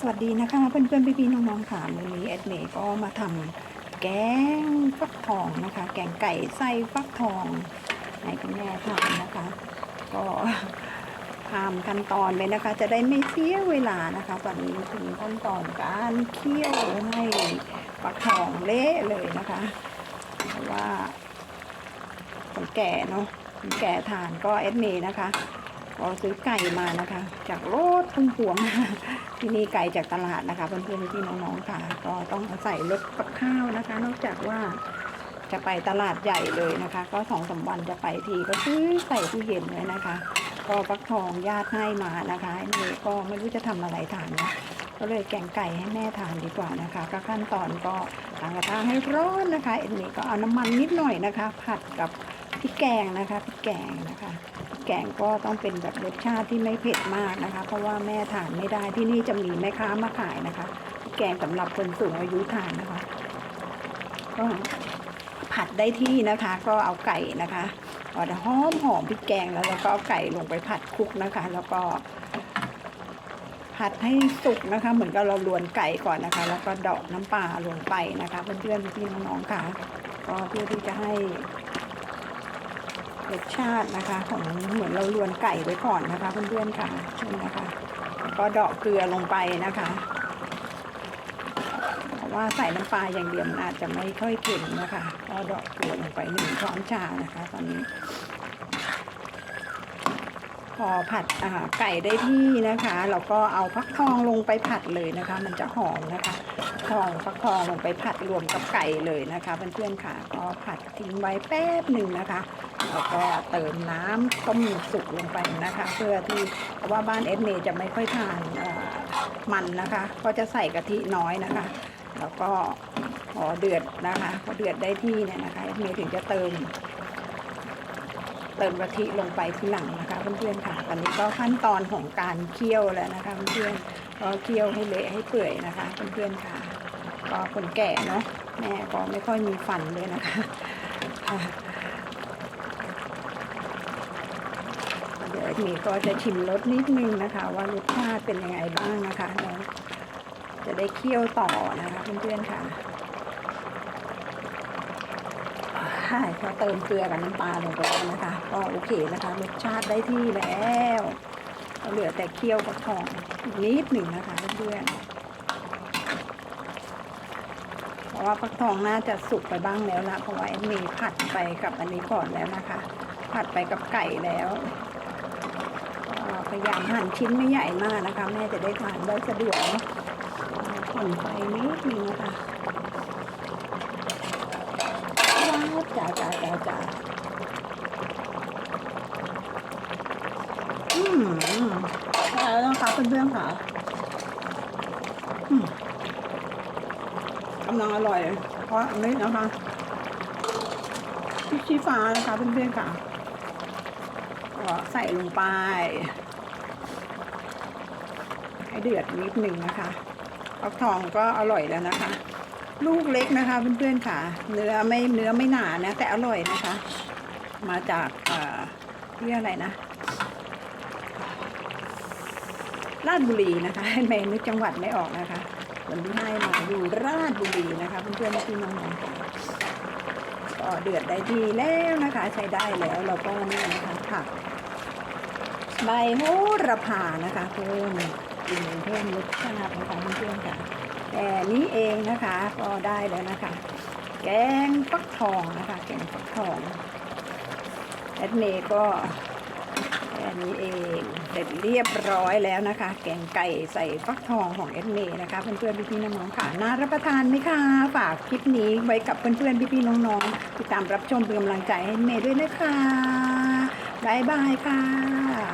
สวัสดีนะคะเพื่อนๆพี่ๆน้องๆค่ะวันนี้แอดเมย์ก็มาทำแกงฟักทองนะคะ แกงไก่ไส้ฟักทองให้คุณแม่ทำนะคะ ก็ทำขั้นตอนเลยนะคะ จะได้ไม่เสียเวลานะคะ ตอนนี้ถึงขั้นตอนการเคี่ยวให้ฟักทองเละเลยนะคะเพราะว่าคนแก่เนาะคนแก่ทานก็แอดเมย์นะคะ ก็ซื้อไก่มานะคะ จากรถพุ่งพวงที่นี่ไก่จากตลาดนะคะเพื่อนๆพี่น้องๆค่ะ ก็ต้องอาศัยรถกับข้าวนะคะ นอกจากว่าจะไปตลาดใหญ่เลยนะคะ ก็สองสามวันจะไปทีก็ซื้อใส่ตู้เย็นเลยนะคะ ก็ฟักทองญาติให้มานะคะไอ้เมย์ก็ไม่รู้จะทำอะไรทานนะก็เลยแกงไก่ให้แม่ทานดีกว่านะคะ ก็ขั้นตอนก็ตั้งกระทะให้ร้อนนะคะเอ็นเมย์ก็เอาน้ำมันนิดหน่อยนะคะ ผัดกับพริกแกงนะคะพริกแกงนะคะ แกงก็ต้องเป็นแบบรสชาติที่ไม่เผ็ดมากนะคะ เพราะว่าแม่ทานไม่ได้ที่นี่จะมีแม่ค้ามาขายนะคะ แกงสำหรับคนสูงอายุทานนะคะ ก็ผัดได้ที่นะคะ ก็เอาไก่นะคะพอหอมหอมพริกแกงแล้วเราก็เอาไก่ลงไปผัดคลุกนะคะ แล้วก็ผัดให้สุกนะคะ เหมือนกับเราลวนไก่ก่อนนะคะ แล้วก็เดาะน้ำปลาลงไปนะคะ เพื่อนๆพี่ๆน้องๆค่ะก็เพื่อที่จะให้ รสชาตินะคะ ของเหมือนเราลวนไก่ไว้ก่อนนะคะเพื่อนๆค่ะนี่นะคะแล้วก็ดอกเกลือลงไปนะคะเพราะว่าใส่น้ำปลาอย่างเดียวมันอาจจะไม่ค่อยเค็มนะคะก็ดอกเกลือลงไปหนึ่งช้อนชานะคะ ตอนนี้ พอผัดไก่ได้ที่นะคะ เราก็เอาฟักทองลงไปผัดเลยนะคะ มันจะหอมนะคะทองฟักทองลงไปผัดรวมกับไก่เลยนะคะเพื่อนๆค่ะก็ผัดทิ้งไว้แป๊บหนึ่งนะคะแล้วก็เติมน้ำต้มสุกลงไปนะคะ เพื่อที่เพราะว่าบ้านเอสเมจะไม่ค่อยทานมันนะคะ ก็จะใส่กะทิน้อยนะคะ แล้วก็พอเดือดนะคะพอเดือดได้ที่เนี่ยนะคะเอสเมถึงจะเติม เติมกะทิลงไปที่หลังนะคะเพื่อนๆค่ะ ตอนนี้ก็ขั้นตอนของการเคี่ยวแล้วนะคะเพื่อนๆก็เคี่ยวให้เละให้เปื่อยนะคะเพื่อนๆค่ะ ก็คนแก่เนาะแม่ก็ไม่ค่อยมีฟันเลยนะคะค่ะเดี๋ยวมีก็จะชิมรสนิดนึงนะคะ ว่ารสชาติเป็นยังไงบ้างนะคะเดี๋ยวจะได้เคี่ยวต่อนะคะเพื่อนๆค่ะ ใช่พอเติมเกลือกับน้ำปลาลงไปแล้วนะคะ ก็โอเคนะคะรสชาติได้ที่แล้วเหลือแต่เคี่ยวกับทองนิดหนึ่งนะคะเพื่อนๆเพราะว่าฟักทองน่าจะสุกไปบ้างแล้วละเพราะว่าแอมีผัดไปกับอันนี้ก่อนแล้วนะคะ ผัดไปกับไก่แล้วพยายามหั่นชิ้นไม่ใหญ่มากนะคะ แม่จะได้ทานได้สะดวกผ่อนไฟนิดนึงนะคะ ว้าว จ้าจ้าจ้าจ้าอืมแล้วนะคะเพื่อนๆค่ะอืมกำลังอร่อย เพราะอันนี้นะคะพริกชี้ฟ้านะคะเพื่อนๆค่ะก็ใส่ลงไป ให้เดือดนิดหนึ่งนะคะฟักทองก็อร่อยแล้วนะคะ ลูกเล็กนะคะเพื่อนๆค่ะ เนื้อไม่เนื้อไม่หนานะ แต่อร่อยนะคะ มาจากเอ่อที่อะไรนะราชบุรีนะคะไม่นึกจังหวัดไม่ออกนะคะคนที่ให้มาอยู่ราชบุรีนะคะเพื่อนๆพี่น้องๆก็เดือดได้ทีแล้วนะคะ ใช้ได้แล้วเราก็นี่นะคะผักใบโหระพานะคะเพิ่มกลิ่นเพิ่มรสชาตินะคะเพื่อนๆค่ะ แต่นี้เองนะคะ ก็ได้แล้วนะคะ แกงฟักทองนะคะ แกงฟักทองแอดเมย์ก็แค่นี้เองเสร็จเรียบร้อยแล้วนะคะ แกงไก่ใส่ฟักทองของแอดเมย์นะคะเพื่อนๆพี่ๆน้องๆค่ะน่ารับประทานไหมคะฝากคลิปนี้ไว้กับเพื่อนๆพี่ๆน้องๆติดตามรับชมเป็นกำลังใจให้เมย์ด้วยนะคะบายบายค่ะ